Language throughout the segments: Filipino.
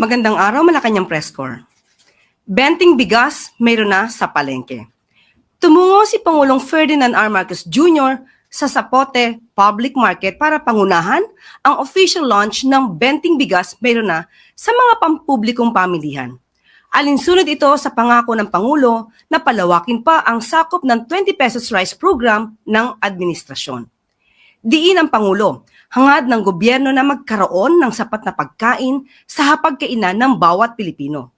Magandang araw, Malacanang Press Corps. Benting bigas, mayroon na sa palengke. Tumungo si Pangulong Ferdinand R. Marcos Jr. sa Sapote Public Market para pangunahan ang official launch ng benting bigas mayroon na sa mga pampublikong pamilihan. Alinsunod ito sa pangako ng Pangulo na palawakin pa ang sakop ng 20 pesos rice program ng administrasyon. Diin ang Pangulo, hangad ng gobyerno na magkaroon ng sapat na pagkain sa hapagkainan ng bawat Pilipino.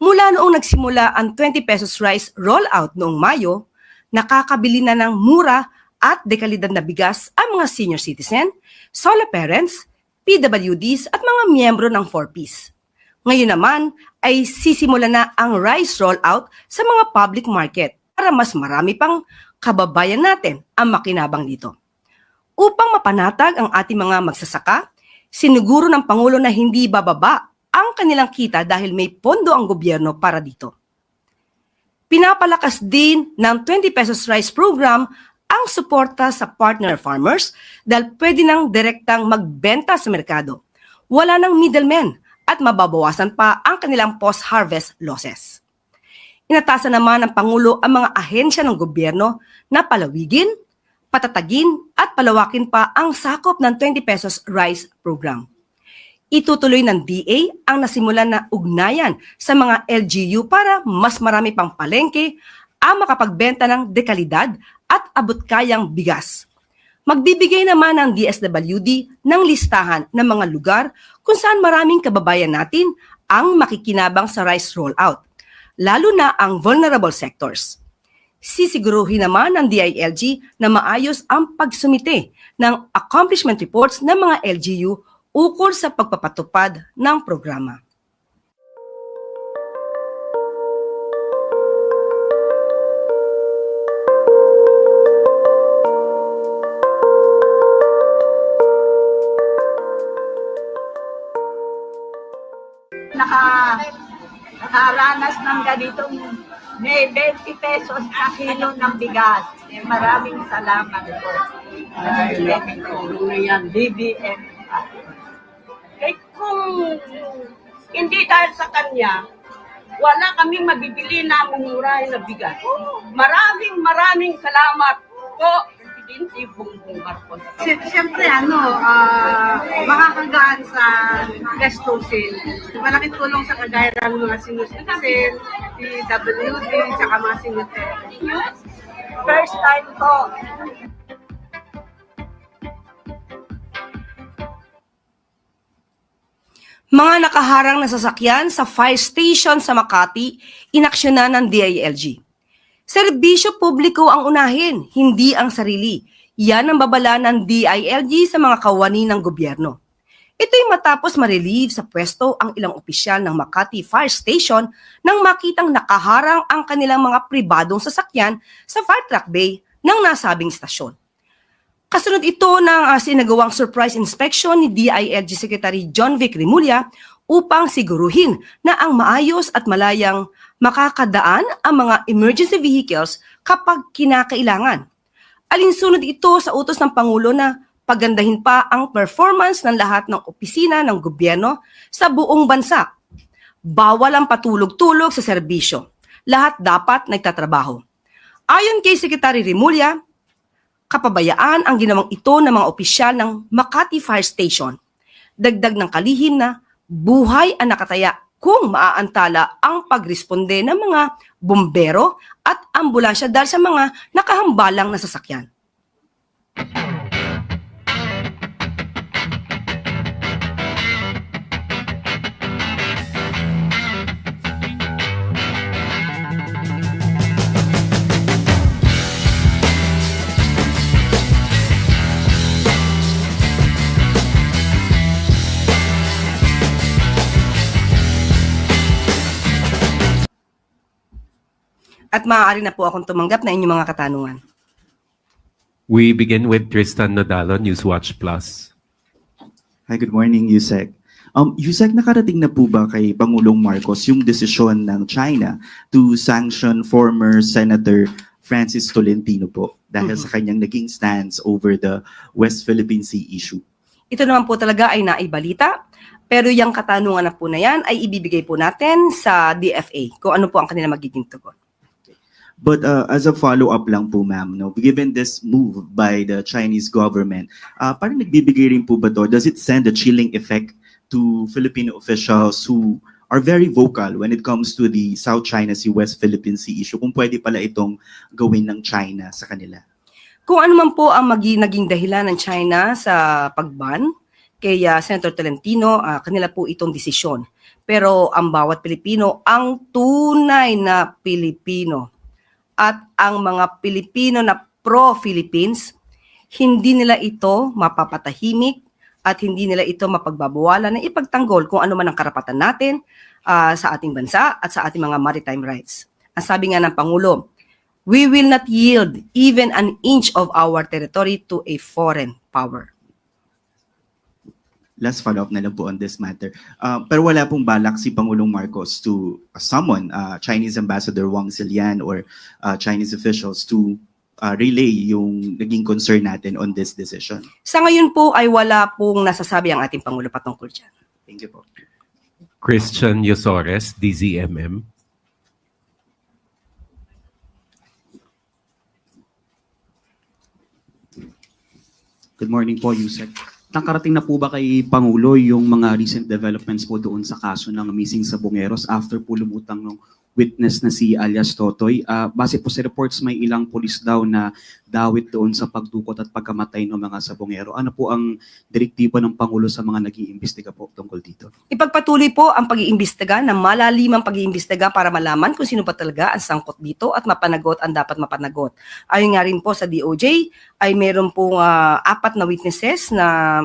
Mula noong nagsimula ang 20 pesos rice rollout noong Mayo, nakakabili na ng mura at dekalidad na bigas ang mga senior citizen, solo parents, PWDs at mga miyembro ng 4Ps. Ngayon naman ay sisimula na ang rice rollout sa mga public market para mas marami pang kababayan natin ang makinabang dito. Upang mapanatag ang ating mga magsasaka, siniguro ng Pangulo na hindi bababa ang kanilang kita dahil may pondo ang gobyerno para dito. Pinapalakas din ng 20 pesos rice program ang suporta sa partner farmers dahil pwede nang direktang magbenta sa merkado. Wala nang middlemen at mababawasan pa ang kanilang post-harvest losses. Inatasan naman ng Pangulo ang mga ahensya ng gobyerno na palawigin, patatagin at palawakin pa ang sakop ng 20 pesos rice program. Itutuloy ng DA ang nasimulan na ugnayan sa mga LGU para mas marami pang palengke ang makapagbenta ng dekalidad at abot-kayang bigas. Magbibigay naman ang DSWD ng listahan ng mga lugar kung saan maraming kababayan natin ang makikinabang sa rice rollout, lalo na ang vulnerable sectors. Sisiguruhin naman ng DILG na maayos ang pagsumite ng accomplishment reports ng mga LGU ukol sa pagpapatupad ng programa. naka nakaranas ng ganitong may 20 pesos na kilo ng bigas. Eh, maraming salamat po. Ay, na yan. BBM. Eh, kung hindi dahil sa kanya, wala kaming mabibili na mumurahin na bigas. Maraming maraming salamat po, Presidente Bongbong Marcos. Si- Siyempre, ano, ah, makakagaan sa gastusin. Malaking tulong sa kagaya ng mga citizen, PWD, tsaka mga citizen. First time po. Mga nakaharang na sasakyan sa fire station sa Makati, inaksyonan ng DILG. Serbisyo publiko ang unahin, hindi ang sarili. Yan ang babala ng DILG sa mga kawani ng gobyerno. Ito'y matapos ma-relieve sa pwesto ang ilang opisyal ng Makati Fire Station nang makitang nakaharang ang kanilang mga pribadong sasakyan sa fire truck bay ng nasabing stasyon. Kasunod ito ng uh, sinagawang surprise inspection ni DILG Secretary John Vic Rimulya upang siguruhin na ang maayos at malayang makakadaan ang mga emergency vehicles kapag kinakailangan. Alinsunod ito sa utos ng Pangulo na pagandahin pa ang performance ng lahat ng opisina ng gobyerno sa buong bansa. Bawal ang patulog-tulog sa serbisyo. Lahat dapat nagtatrabaho. Ayon kay Secretary Rimulya, kapabayaan ang ginawang ito ng mga opisyal ng Makati Fire Station. Dagdag ng kalihim na buhay ang nakataya kung maaantala ang pagresponde ng mga bombero at ambulansya dahil sa mga nakahambalang na sasakyan. At maaari na po akong tumanggap na inyong mga katanungan. We begin with Tristan Nodalo, Newswatch Plus. Hi, good morning, Yusek. Um, Yusek, nakarating na po ba kay Pangulong Marcos yung desisyon ng China to sanction former Senator Francis Tolentino po dahil sa kanyang naging stance over the West Philippine Sea issue? Ito naman po talaga ay naibalita Pero yung katanungan na po na yan ay ibibigay po natin sa DFA kung ano po ang kanila magiging tugon. But uh, as a follow-up lang po, ma'am, no, given this move by the Chinese government, uh, parang nagbibigay rin po ba to, does it send a chilling effect to Filipino officials who are very vocal when it comes to the South China Sea, West Philippine Sea issue, kung pwede pala itong gawin ng China sa kanila? Kung ano man po ang magi, naging dahilan ng China sa pagban kay ah, Senator Tolentino, ah, kanila po itong desisyon. Pero ang bawat Pilipino, ang tunay na Pilipino at ang mga Pilipino na pro-Philippines, hindi nila ito mapapatahimik at hindi nila ito mapagbabawalan na ipagtanggol kung ano man ang karapatan natin ah, sa ating bansa at sa ating mga maritime rights. Ang sabi nga ng Pangulo, we will not yield even an inch of our territory to a foreign power. Last follow-up na lang po on this matter. Uh, pero wala pong balak si Pangulong Marcos to summon uh, Chinese Ambassador Wang Zilian or uh, Chinese officials to uh, relay yung naging concern natin on this decision. Sa ngayon po ay wala pong nasasabi ang ating Pangulo patungkol dyan. Thank you po. Christian Yosores, DZMM. Good morning po, Yusek. Nakarating na po ba kay Pangulo yung mga recent developments po doon sa kaso ng missing sa Bungeros after po lumutang ng witness na si alias Totoy? Ah, base po sa reports, may ilang polis daw na dawit doon sa pagdukot at pagkamatay ng mga sabongero. Ano po ang direktiba ng Pangulo sa mga nag-iimbestiga po tungkol dito? Ipagpatuloy po ang pag-iimbestiga ng malalimang pag-iimbestiga para malaman kung sino pa talaga ang sangkot dito at mapanagot ang dapat mapanagot. Ayon nga rin po sa DOJ ay meron pong ah, apat na witnesses na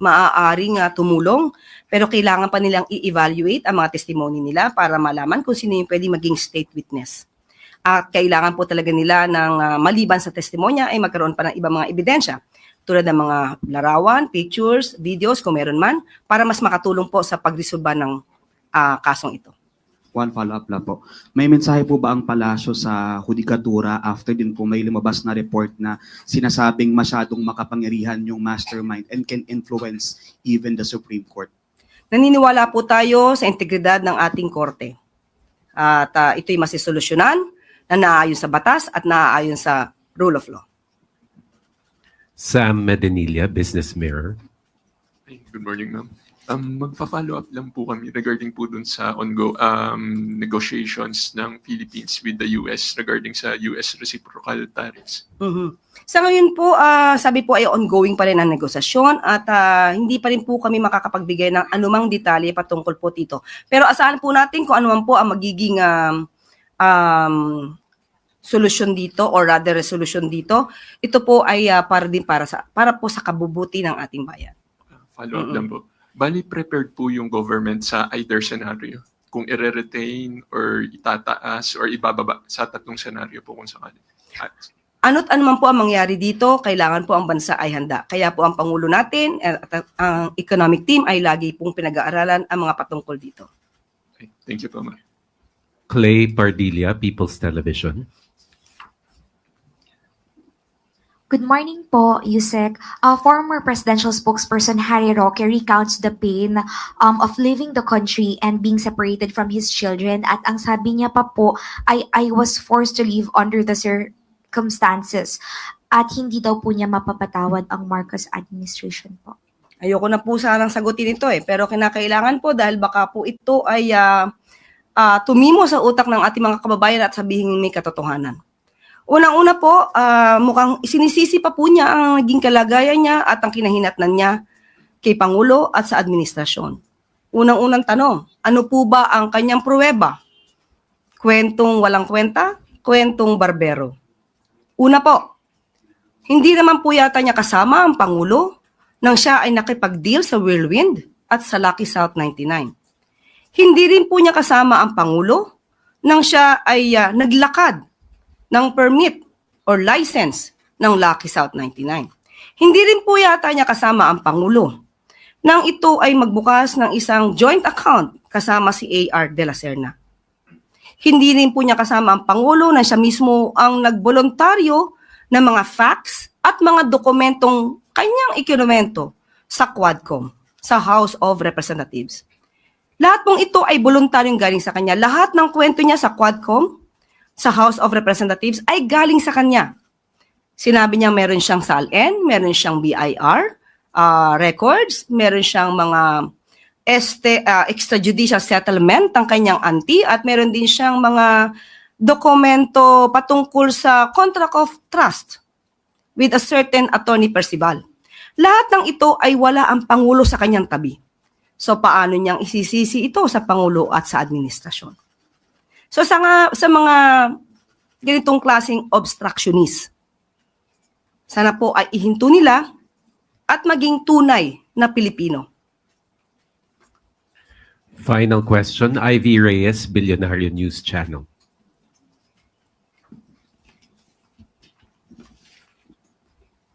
maaaring ah, tumulong pero kailangan pa nilang i-evaluate ang mga testimony nila para malaman kung sino yung pwede maging state witness. At kailangan po talaga nila ng ah, maliban sa testimonya ay magkaroon pa ng ibang mga ebidensya tulad ng mga larawan, pictures, videos kung meron man para mas makatulong po sa pagresolba ng ah, kasong ito. One follow-up lang po. May mensahe po ba ang palasyo sa hudikatura after din po may lumabas na report na sinasabing masyadong makapangyarihan yung mastermind and can influence even the Supreme Court? Naniniwala po tayo sa integridad ng ating korte. At ah, ito'y masisolusyonan na naaayon sa batas at naaayon sa rule of law. Sam Medinilla, Business Mirror. Good morning, ma'am. Um, magfa-follow up lang po kami regarding po dun sa ongo um, negotiations ng Philippines with the US regarding sa US reciprocal tariffs. Mhm. Sa ngayon po, ah, sabi po ay ongoing pa rin ang negosasyon at ah, hindi pa rin po kami makakapagbigay ng anumang detalye patungkol po dito. Pero asahan po natin kung ano po ang magiging um, um, solusyon dito or rather resolution dito. Ito po ay ah, para din para sa para po sa kabubuti ng ating bayan. Uh, follow up Mm-mm. lang po. Bali, prepared po yung government sa either scenario. Kung i-retain or itataas or ibababa sa tatlong scenario po kung sakali. At, Ano't ano man po ang mangyari dito, kailangan po ang bansa ay handa. Kaya po ang Pangulo natin at ang economic team ay lagi pong pinag-aaralan ang mga patungkol dito. okay, thank you po, ma'am. Clay Pardilla, People's Television. Good morning po, Yusek. Uh, former presidential spokesperson Harry Roque recounts the pain um, of leaving the country and being separated from his children. At ang sabi niya pa po ay I was forced to leave under the circumstances. At hindi daw po niya mapapatawad ang Marcos administration po. Ayoko na po sanang sagutin ito eh, pero kinakailangan po dahil baka po ito ay ah, ah, tumimo sa utak ng ating mga kababayan at sabihin may katotohanan. Unang-una po, ah, mukhang isinisisi pa po niya ang naging kalagayan niya at ang kinahinatnan niya kay Pangulo at sa administrasyon. Unang-unang tanong, ano po ba ang kanyang pruweba? Kwentong walang kwenta? Kwentong barbero? Una po, hindi naman po yata niya kasama ang Pangulo nang siya ay nakipag-deal sa Whirlwind at sa Lucky South 99. Hindi rin po niya kasama ang Pangulo nang siya ay ah, naglakad ng permit or license ng Lucky South 99. Hindi rin po yata niya kasama ang Pangulo nang ito ay magbukas ng isang joint account kasama si AR de la Serna. Hindi rin po niya kasama ang Pangulo na siya mismo ang nagbolontaryo ng mga facts at mga dokumentong kanyang ikinomento sa Quadcom. sa House of Representatives. Lahat pong ito ay voluntaryong galing sa kanya. Lahat ng kwento niya sa Quadcom, sa House of Representatives ay galing sa kanya. Sinabi niya meron siyang SALN, meron siyang BIR, ah, records, meron siyang mga este, ah, extrajudicial settlement ng kanyang auntie at meron din siyang mga dokumento patungkol sa contract of trust with a certain attorney Percival. Lahat ng ito ay wala ang Pangulo sa kanyang tabi. So paano niyang isisisi ito sa Pangulo at sa administrasyon? So sa, nga, sa mga ganitong klaseng obstructionist, sana po ay ihinto nila at maging tunay na Pilipino. Final question, Ivy Reyes, Billionario News Channel.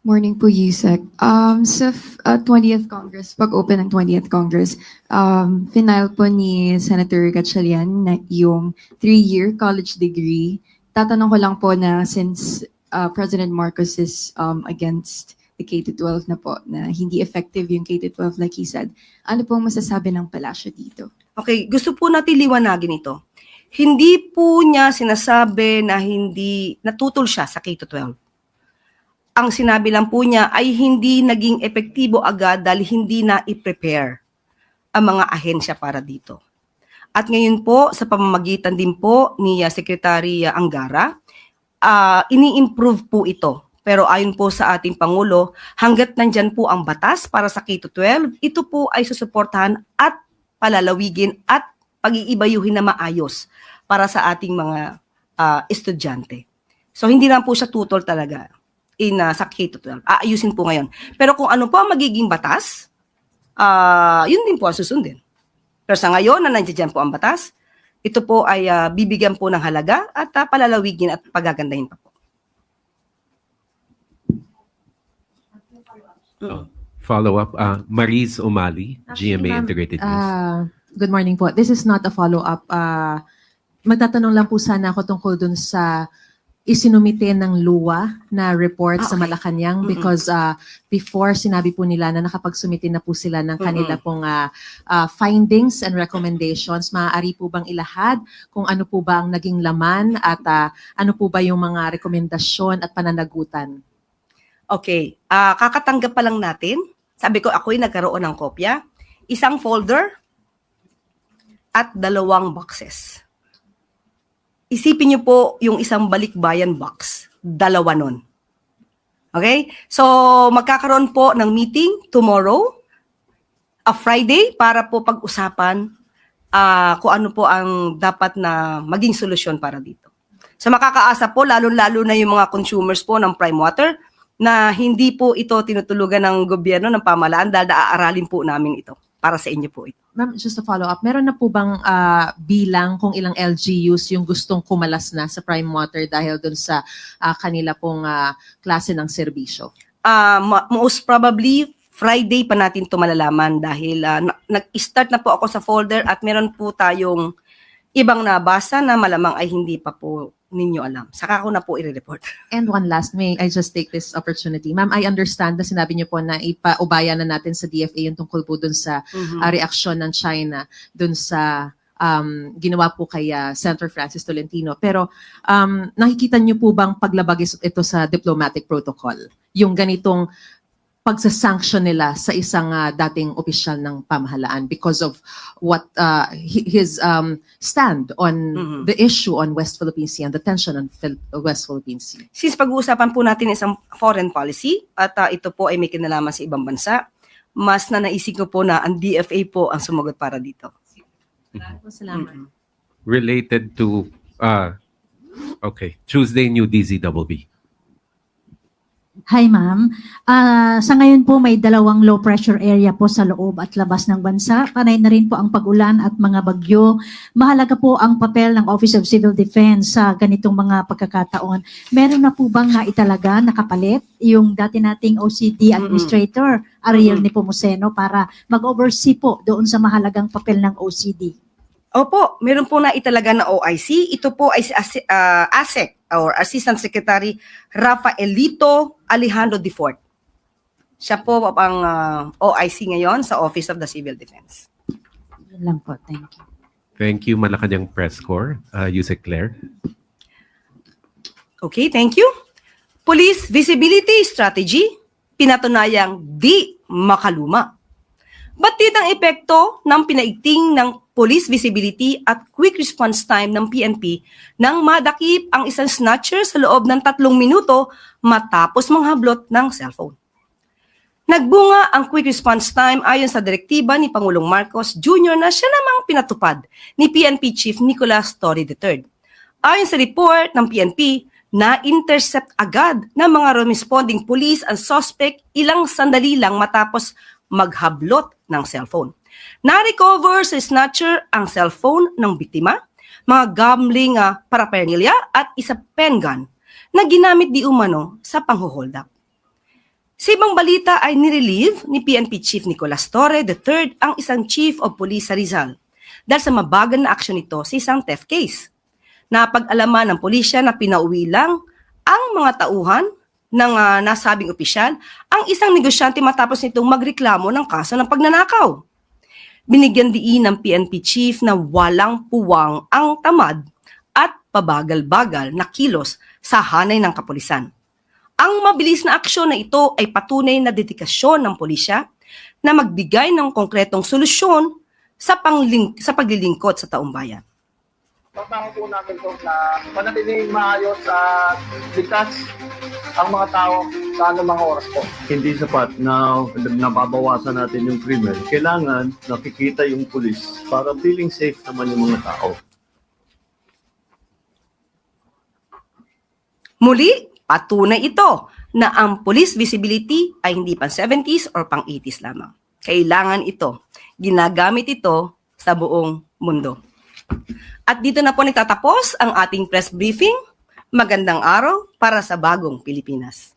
Morning po, Yusek. Um, sa uh, 20th Congress, pag-open ng 20th Congress, um, final po ni Senator Gatchalian na yung three-year college degree. Tatanong ko lang po na since uh, President Marcos is um, against the K-12 na po, na hindi effective yung K-12 like he said, ano pong masasabi ng palasyo dito? Okay, gusto po natin liwanagin ito. Hindi po niya sinasabi na hindi natutol siya sa K-12. Ang sinabi lang po niya ay hindi naging epektibo agad dahil hindi na i-prepare ang mga ahensya para dito. At ngayon po, sa pamamagitan din po ni uh, Secretary uh, Angara, ah, ini-improve po ito. Pero ayon po sa ating Pangulo, hanggat nandyan po ang batas para sa K-12, ito po ay susuportahan at palalawigin at pag-iibayuhin na maayos para sa ating mga ah, estudyante. So hindi lang po siya tutol talaga in ah, sa K-12. Aayusin po ngayon. Pero kung ano po ang magiging batas, ah, yun din po ang susundin. Pero sa ngayon na nandiyan po ang batas, ito po ay ah, bibigyan po ng halaga at ah, palalawigin at pagagandahin pa po. Oh, Follow-up, uh, Maris Umali, GMA Integrated News. Ah, good morning po. This is not a follow-up. Ah, magtatanong lang po sana ako tungkol dun sa isinumite ng luwa na report Ah, sa okay. Malacanang Mm-mm. because ah, before sinabi po nila na nakapagsumite na po sila ng kanila pong ah, ah, findings and recommendations. Maaari po bang ilahad kung ano po ba ang naging laman at ah, ano po ba yung mga rekomendasyon at pananagutan? Okay, ah kakatanggap pa lang natin. Sabi ko, ako'y nagkaroon ng kopya. Isang folder at dalawang boxes. Isipin niyo po yung isang balikbayan box. Dalawa nun. Okay? So, magkakaroon po ng meeting tomorrow, a Friday, para po pag-usapan ah, kung ano po ang dapat na maging solusyon para dito. So makakaasa po, lalo-lalo na yung mga consumers po ng prime water, na hindi po ito tinutulugan ng gobyerno, ng pamahalaan, dahil aaralin po namin ito para sa inyo po ito. Ma'am, just a follow-up. Meron na po bang ah, bilang kung ilang LGUs yung gustong kumalas na sa Prime Water dahil dun sa ah, kanila pong ah, klase ng serbisyo? Ah, most probably, Friday pa natin ito malalaman dahil ah, na- nag-start na po ako sa folder at meron po tayong ibang nabasa na malamang ay hindi pa po ninyo alam. Saka ko na po i-report. And one last, may I just take this opportunity. Ma'am, I understand na sinabi niyo po na ipaubaya na natin sa DFA yung tungkol po dun sa ah, reaksyon ng China dun sa um, ginawa po kay ah, Senator Francis Tolentino. Pero um, nakikita niyo po bang paglabag ito sa diplomatic protocol? Yung ganitong pagsasanction nila sa isang ah, dating opisyal ng pamahalaan because of what hi- his um, stand on Mhm. the issue on West Philippine Sea and the tension on Phil- West Philippine Sea. Since pag-uusapan po natin isang foreign policy at ah, ito po ay may kinalaman sa ibang bansa, mas na naisip ko po na ang DFA po ang sumagot para dito. Salamat. Related to, uh, okay, Tuesday, New DZWB. Hi ma'am. Ah, sa ngayon po may dalawang low pressure area po sa loob at labas ng bansa. Panay na rin po ang pag-ulan at mga bagyo. Mahalaga po ang papel ng Office of Civil Defense sa ganitong mga pagkakataon. Meron na po bang naitalaga, nakapalit, yung dati nating OCD Administrator, Ariel Mm-mm. Nepomuceno, para mag-oversee po doon sa mahalagang papel ng OCD? Opo, meron po na italaga na OIC. Ito po ay ah, ASEC or Assistant Secretary Rafaelito Alejandro Defort. Siya po ang ah, OIC ngayon sa Office of the Civil Defense. Yun lang po. Thank you. Thank you, Malacanang Press Corps. Uh, Yusek Claire. Okay, thank you. Police Visibility Strategy, pinatunayang di makaluma. Batid ang epekto ng pinaigting ng police visibility at quick response time ng PNP nang madakip ang isang snatcher sa loob ng tatlong minuto matapos manghablot ng cellphone. Nagbunga ang quick response time ayon sa direktiba ni Pangulong Marcos Jr. na siya namang pinatupad ni PNP Chief Nicolas Torre III. Ayon sa report ng PNP, na-intercept agad ng mga responding police ang suspect ilang sandali lang matapos maghablot ng cellphone. Na-recover sa snatcher ang cellphone ng biktima, mga gambling uh, paraphernalia at isa pen gun na ginamit di umano sa panghuhold up. Sa ibang balita ay nirelieve ni PNP Chief Nicolas Torre III ang isang chief of police sa Rizal dahil sa mabagal na aksyon nito sa isang theft case. Napag-alaman ng pulisya na pinauwi lang ang mga tauhan ng ah, nasabing opisyal ang isang negosyante matapos nitong magreklamo ng kaso ng pagnanakaw. Binigyan diin ng PNP chief na walang puwang ang tamad at pabagal-bagal na kilos sa hanay ng kapulisan. Ang mabilis na aksyon na ito ay patunay na dedikasyon ng pulisya na magbigay ng konkretong solusyon sa, pangling- sa paglilingkod sa taong bayan. Papango po natin po na panatiling maayos at ligtas ang mga tao sa anumang oras po. hindi sapat na nababawasan natin yung krimen. Kailangan nakikita yung pulis para feeling safe naman yung mga tao. Muli, patunay ito na ang police visibility ay hindi pang 70s or pang 80s lamang. Kailangan ito. Ginagamit ito sa buong mundo. At dito na po nagtatapos ang ating press briefing. Magandang araw para sa bagong Pilipinas.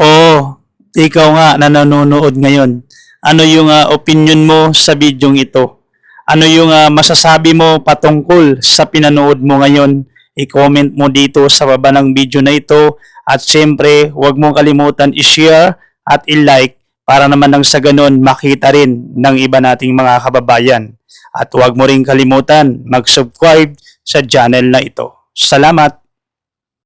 Oo, ikaw nga na nanonood ngayon. Ano yung ah, opinion mo sa bidyong ito? Ano yung ah, masasabi mo patungkol sa pinanood mo ngayon? I-comment mo dito sa baba ng video na ito. At syempre, huwag mong kalimutan i-share at i-like para naman nang sa ganun makita rin ng iba nating mga kababayan. At huwag mo rin kalimutan mag-subscribe sa channel na ito. Salamat!